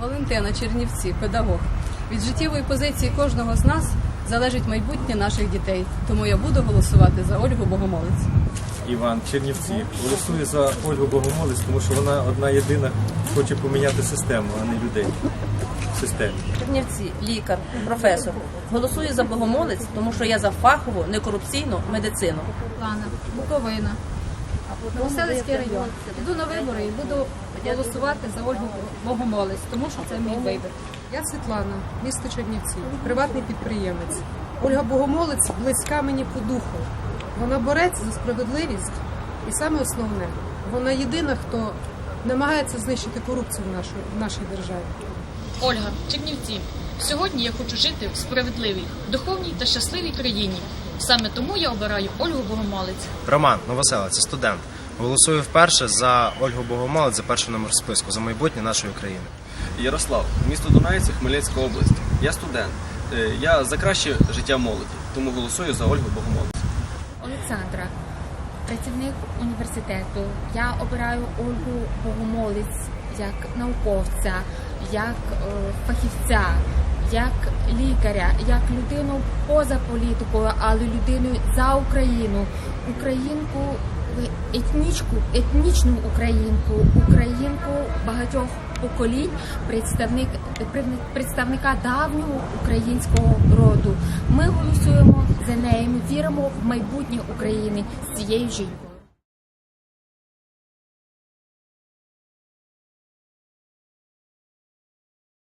Валентина Чернівці, педагог. Від життєвої позиції кожного з нас залежить майбутнє наших дітей. Тому я буду голосувати за Ольгу Богомолець. Іван Чернівці. Голосую за Ольгу Богомолець, тому що вона одна єдина хоче поміняти систему, а не людей в системі. Чернівці, лікар, професор. Голосую за Богомолець, тому що я за фахову, некорупційну медицину. Лана, Буковина. Новоселицький район. Йду на вибори і буду голосувати за Ольгу Богомолець, тому що це мій вибір. Я Світлана, місто Чернівці, приватний підприємець. Ольга Богомолець близька мені по духу. Вона борець за справедливість, і саме основне, вона єдина, хто намагається знищити корупцію в нашій, в нашій державі. Ольга, Чернівці. Сьогодні я хочу жити в справедливій, духовній та щасливій країні. Саме тому я обираю Ольгу Богомолець. Роман Новоселець, студент. Голосую вперше за Ольгу Богомолець за перший номер списку за майбутнє нашої країни. Ярослав, місто Дунаївці, Хмельницька область. Я студент. Е, Я за краще життя молоді, тому голосую за Ольгу Богомолець. Олександра, працівник університету. Я обираю Ольгу Богомолець як науковця, як е, фахівця, як лікаря, як людину поза політикою, але людину за Україну, українку, етнічку, етнічну українку, українку багатьох поколінь, представник представника давнього українського роду. Ми голосуємо за неї. Віримо в майбутнє України з цією жінкою.